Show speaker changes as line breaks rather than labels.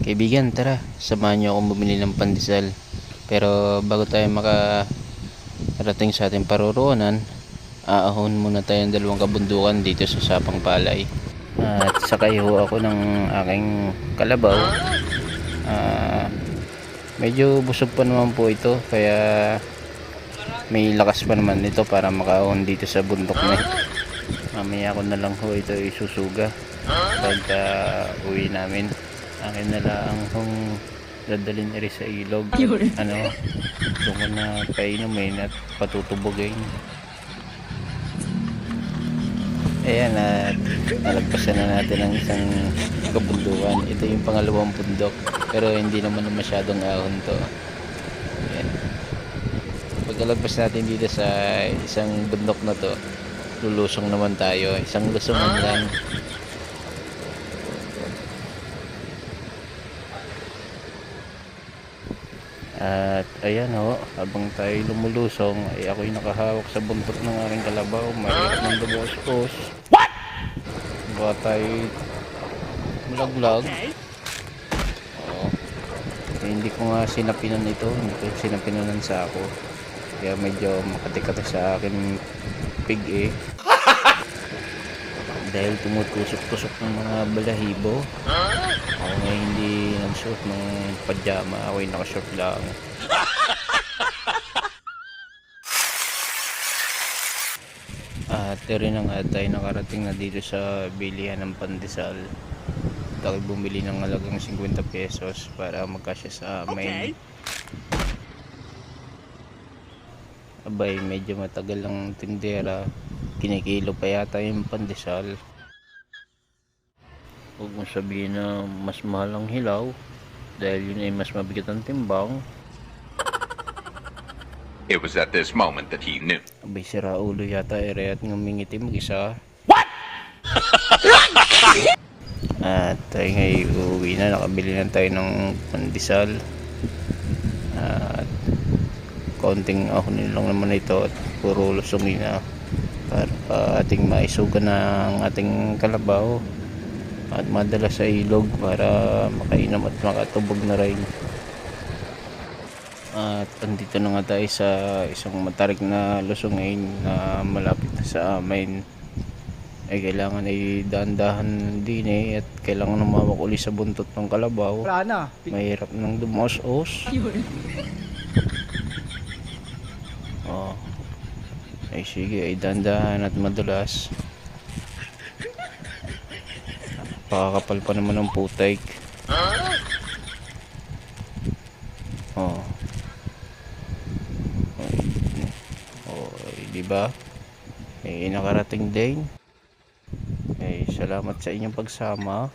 Kaibigan, tara, samahan niyo akong bumili ng pandesal. Pero bago tayo makarating sa ating paruroonan, aahon muna tayo ng dalawang kabundukan dito sa Sapang Palay. At sakay ho ako ng aking kalabaw. Ah, medyo busog pa naman po ito, kaya may lakas pa naman ito para makaahon dito sa bundok na ito. Mamaya ko na lang ho ito isusuga pagka uwi namin. Akin na lang kung dadalhin rin sa ilog. Ano, doon ko na painumin at patutubugin. Ayan at nalagpasan na natin ang isang kabundukan. Ito yung pangalawang bundok. Pero hindi naman masyadong ahon to. Ayan. Pagkalagpas natin dito sa isang bundok na to, lulusong naman tayo. Isang lusungan lang. At ayan ho, habang tayo lumulusong ay ako'y nakahawak sa buntot ng aking kalabaw. Mahirap ng dumos-os. What? Baka tayo malaglag. Oo. Eh, hindi ko nga sinapinan ito. Hindi ko sinapinan sa ako. Kaya medyo makatikati sa akin pig eh. Dahil tumutusok-tusok ng mga balahibo. Ako nga hindi nagsuot ng pajama. Ako'y nakashort lang. At rin na nga tayo nakarating na dito sa bilihan ng pandesal. Tayo bumili ng halagang 50 pesos para magkasya sa amin. Abay, medyo matagal lang tindera. Kinikilo pa yata yung pandesal. Huwag mong sabihin na mas mahal ang hilaw dahil yun ay mas mabigat ang timbang.
It was at this moment that he knew.
Abay, sira ulo yata ere at ngumingiti mag-isa. At tayo ngay uuwi na. Nakabili na tayo ng pandesal. At konting ahonin lang naman ito at puro lusungin na para ah, ating maisuga ng ating kalabaw at madala sa ilog para makainom at makatubog na rin. At andito na nga tayo sa isang matarik na lusungin na malapit na sa amin. Ay kailangan ay dahan-dahan din eh at kailangan namawak uli sa buntot ng kalabaw. Mahirap nang dumos-os. Oh. Ay sige, ay dahan-dahan at madulas. Pakakapal pa naman ng putik. Oh. Oh, di ba? Eh, nakarating din. Eh, salamat sa inyong pagsama.